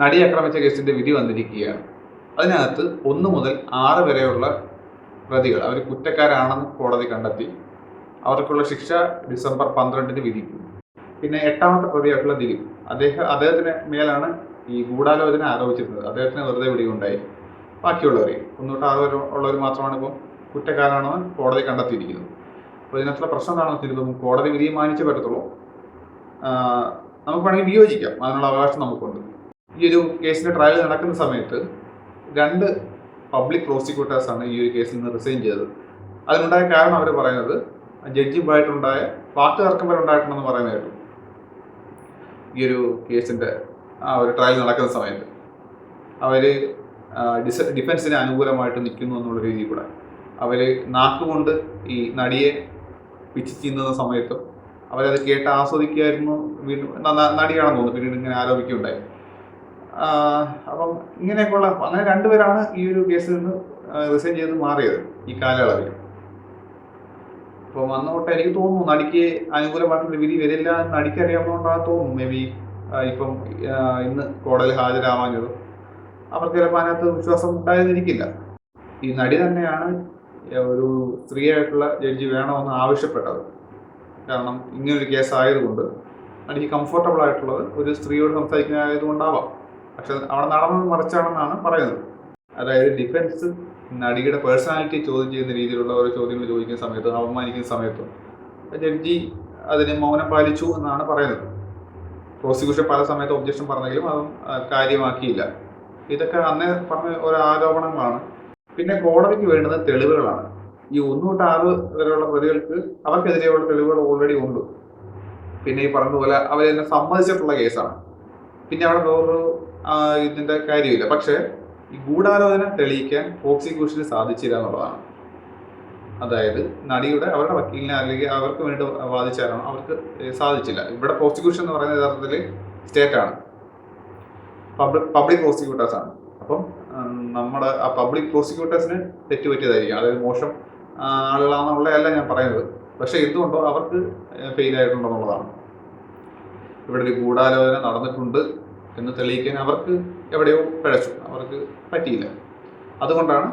നടി ആക്രമിച്ച കേസിന്റെ വിധി വന്നിരിക്കുകയാണ്. അതിനകത്ത് ഒന്ന് മുതൽ ആറ് വരെയുള്ള പ്രതികൾ അവർ കുറ്റക്കാരാണെന്ന് കോടതി കണ്ടെത്തി. അവർക്കുള്ള ശിക്ഷ ഡിസംബർ പന്ത്രണ്ടിന് വിധിക്കും പിന്നെ എട്ടാമത്തെ പ്രതിയായിട്ടുള്ള ദിലീപ്. അദ്ദേഹം അദ്ദേഹത്തിന് മേലാണ് ഈ ഗൂഢാലോചന ആരോപിച്ചിരുന്നത്. അദ്ദേഹത്തിന് വെറുതെ വിടിയുണ്ടായി ബാക്കിയുള്ളവരെ ഒന്ന് ആറ് വരെ ഉള്ളവർ മാത്രമാണ് ഇപ്പം കുറ്റക്കാരാണെന്ന് കോടതി കണ്ടെത്തിയിരിക്കുന്നത്. അപ്പോൾ ഇതിനകത്തുള്ള പ്രശ്നം എന്താണെന്ന് വെച്ചിട്ടുണ്ടെങ്കിൽ കോടതി വിധി മാനിച്ചേ പറ്റത്തുള്ളൂ. നമുക്ക് വേണമെങ്കിൽ വിയോജിക്കാം. അതിനുള്ള അവകാശം നമുക്കുണ്ട്. ഈ ഒരു കേസിന്റെ ട്രയൽ നടക്കുന്ന സമയത്ത് രണ്ട് പബ്ലിക് പ്രോസിക്യൂട്ടേഴ്സാണ് ഈ ഒരു കേസിൽ നിന്ന് റിസൈൻ ചെയ്തത്. അതിനുണ്ടായ കാരണം അവർ പറയുന്നത് ജഡ്ജിയുമായിട്ടുണ്ടായ പാർട്ടി തർക്കം വരെ ഉണ്ടായിട്ടുണ്ടെന്ന് പറയുന്നത് കേട്ടു ഈ ഒരു കേസിന്റെ ആ ഒരു ട്രയൽ നടക്കുന്ന സമയത്ത്. അവർ ആ, ഡിസ ഡിഫൻസിന് അനുകൂലമായിട്ട് നിൽക്കുന്നു എന്നുള്ള രീതിയിൽ കൂടെ. അവർ നാക്കുകൊണ്ട് ഈ നടിയെ പിച്ച് ചെയ്യുന്ന സമയത്തും അവരത് കേട്ട് ആസ്വദിക്കുമായിരുന്നു. വീണ്ടും നടിയാണെന്ന് തോന്നുന്നു. പിന്നീട് ഇങ്ങനെ ആരോപിക്കുകയുണ്ടായി അപ്പം ഇങ്ങനെയൊക്കെയുള്ള അങ്ങനെ രണ്ടുപേരാണ് ഈ ഒരു കേസിൽ നിന്ന് റിസൈൻ ചെയ്ത് മാറിയത് ഈ കാലയളവിൽ. അപ്പം അന്ന് തൊട്ട് എനിക്ക് തോന്നുന്നു നടിക്ക് അനുകൂലമായിട്ടുള്ള വിധി വരില്ല എന്ന് നടിക്ക് അറിയാവുന്നതുകൊണ്ടാണ് തോന്നുന്നു. മേ ബി ഇപ്പം ഇന്ന് കോടതിയിൽ ഹാജരാവാഞ്ഞത് അവർക്ക് ചിലപ്പോൾ അതിനകത്ത് വിശ്വാസം ഉണ്ടായിരുന്നിരിക്കില്ല ഈ നടി തന്നെയാണ് ഒരു സ്ത്രീയായിട്ടുള്ള ജഡ്ജി വേണമെന്ന് ആവശ്യപ്പെട്ടത്. കാരണം ഇങ്ങനൊരു കേസായതുകൊണ്ട് നടിക്ക് കംഫർട്ടബിൾ ആയിട്ടുള്ളത് ഒരു സ്ത്രീയോട് സംസാരിക്കുന്നതായതുകൊണ്ടാവാം പക്ഷെ അവിടെ നടന്നത് മറിച്ചാണെന്നാണ് പറയുന്നത്. അതായത് ഡിഫൻസ് നടിയുടെ പേഴ്സണാലിറ്റി ചോദ്യം ചെയ്യുന്ന രീതിയിലുള്ള ഓരോ ചോദ്യങ്ങൾ ചോദിക്കുന്ന സമയത്ത് അപമാനിക്കുന്ന സമയത്തും ജഡ്ജി അതിന് മൗനം പാലിച്ചു എന്നാണ് പറയുന്നത്. പ്രോസിക്യൂഷൻ പല സമയത്ത് ഒബ്ജക്ഷൻ പറഞ്ഞെങ്കിലും അതും കാര്യമാക്കിയില്ല. ഇതൊക്കെ അന്നേ പറഞ്ഞ ഒരു ആരോപണങ്ങളാണ്. പിന്നെ കോടതിക്ക് വേണ്ടുന്ന തെളിവുകളാണ്. ഈ ഒന്ന് തൊട്ട് ആറ് വരെയുള്ള പ്രതികൾക്ക് അവർക്കെതിരെയുള്ള തെളിവുകൾ ഓൾറെഡി ഉണ്ട്. പിന്നെ ഈ പറഞ്ഞതുപോലെ അവരെന്നെ സമ്മതിച്ചിട്ടുള്ള കേസാണ്. പിന്നെ അവിടെ വേറൊരു ഇതിന്റെ കാര്യമില്ല. പക്ഷെ ഈ ഗൂഢാലോചന തെളിയിക്കാൻ പ്രോസിക്യൂഷന് സാധിച്ചില്ല എന്നുള്ളതാണ്. അതായത് നടിയുടെ അവരുടെ വക്കീലിനെ അല്ലെങ്കിൽ അവർക്ക് വേണ്ടി വാദിച്ചാലാണ് അവർക്ക് സാധിച്ചില്ല. ഇവിടെ പ്രോസിക്യൂഷൻ എന്ന് പറയുന്ന യഥാർത്ഥത്തിൽ സ്റ്റേറ്റ് ആണ് പബ്ലിക് പ്രോസിക്യൂട്ടേഴ്സ് ആണ്. അപ്പം നമ്മുടെ ആ പബ്ലിക് പ്രോസിക്യൂട്ടേഴ്സിന് തെറ്റുപറ്റിയതായിരിക്കും. അതായത് മോശം ആളുകളാണെന്നുള്ളതല്ല ഞാൻ പറയുന്നത്. പക്ഷെ എന്തുകൊണ്ടോ അവർക്ക് ഫെയിൽ ആയിട്ടുണ്ടെന്നുള്ളതാണ് ഇവിടെ ഒരു ഗൂഢാലോചന നടന്നിട്ടുണ്ട്. എന്ന് തെളിയിക്കാൻ അവർക്ക് എവിടെയോ പിഴച്ചു. അവർക്ക് പറ്റിയില്ല. അതുകൊണ്ടാണ്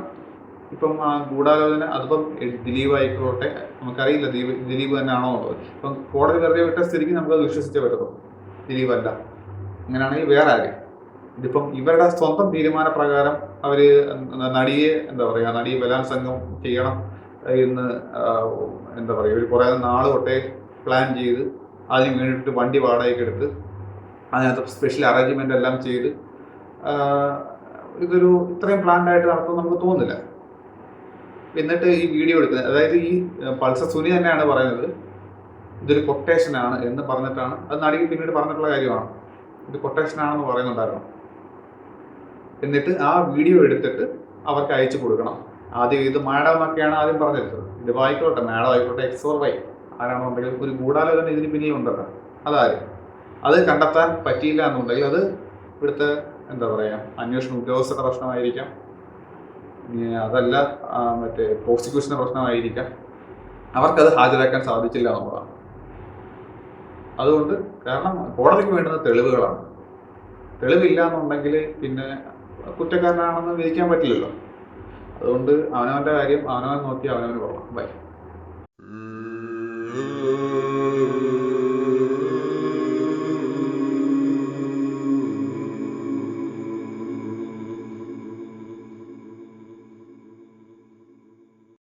ഇപ്പം ആ ഗൂഢാലോചന അതിപ്പം ദിലീപ് ആയിക്കോട്ടെ നമുക്കറിയില്ല ദീപ് ദിലീപ് തന്നെയാണോ എന്നുള്ളത് ഇപ്പം കോടതി വെറുതെ വിട്ട സ്ഥിതിക്ക് നമുക്കത് വിശ്വസിച്ചേ പറ്റത്തുള്ളൂ. ദിലീപ് അല്ല. അങ്ങനെയാണെങ്കിൽ വേറെ ആര്? ഇതിപ്പം ഇവരുടെ സ്വന്തം തീരുമാനപ്രകാരം അവർ നടിയെ എന്താ പറയുക നടിയെ ബലാത്സംഗം ചെയ്യണം എന്ന് എന്താ പറയുക ഒരു കുറേ നാൾ പ്ലാൻ ചെയ്ത് അതിന് വേണ്ടിയിട്ട് വണ്ടി വാടകയ്ക്ക് എടുത്ത് അതിനകത്ത് സ്പെഷ്യൽ അറേഞ്ച്മെന്റ് എല്ലാം ചെയ്ത് ഇതൊരു ഇത്രയും പ്ലാൻഡ് ആയിട്ട് നടത്തുമെന്ന് നമുക്ക് തോന്നുന്നില്ല. എന്നിട്ട് ഈ വീഡിയോ എടുക്കുന്നത് അതായത് ഈ പൾസർ സുനി തന്നെയാണ് പറയുന്നത് ഇതൊരു കൊട്ടേഷനാണ് എന്ന് പറഞ്ഞിട്ടാണ്. അത് നടിക്ക് പിന്നീട് പറഞ്ഞിട്ടുള്ള കാര്യമാണ്. ഇത് കൊട്ടേഷനാണെന്ന് പറയുന്നുണ്ടായിരുന്നു. എന്നിട്ട് ആ വീഡിയോ എടുത്തിട്ട് അവർക്ക് അയച്ചു കൊടുക്കണം. ആദ്യം ഇത് മാഡം എന്നൊക്കെയാണ് ആദ്യം പറഞ്ഞിരുന്നത്. ഇത് ആയിക്കോട്ടെ മാഡം ആയിക്കോട്ടെ എക്സ് ഓർ വൈ ആരാണെന്നുണ്ടെങ്കിൽ ഒരു ഗൂഢാലോചന ഇതിന് പിന്നെയും ഉണ്ടല്ലോ അതാര്? അത് കണ്ടെത്താൻ പറ്റിയില്ല എന്നുണ്ടെങ്കിൽ അത് ഇവിടുത്തെ എന്താ പറയുക അന്വേഷണ ഉദ്യോഗസ്ഥരുടെ പ്രശ്നമായിരിക്കാം. അതല്ല മറ്റേ പ്രോസിക്യൂഷന്റെ പ്രശ്നമായിരിക്കാം. അവർക്കത് ഹാജരാക്കാൻ സാധിച്ചില്ല എന്നുള്ളതാണ്. അതുകൊണ്ട് കാരണം കോടതിക്ക് വേണ്ടുന്ന തെളിവുകളാണ്. തെളിവില്ല എന്നുണ്ടെങ്കിൽ പിന്നെ കുറ്റക്കാരനാണെന്ന് വിധിക്കാൻ പറ്റില്ലല്ലോ. അതുകൊണ്ട് അവനവന്റെ കാര്യം അവനവൻ നോക്കി അവനവന് കൊള്ളാം. ബൈ.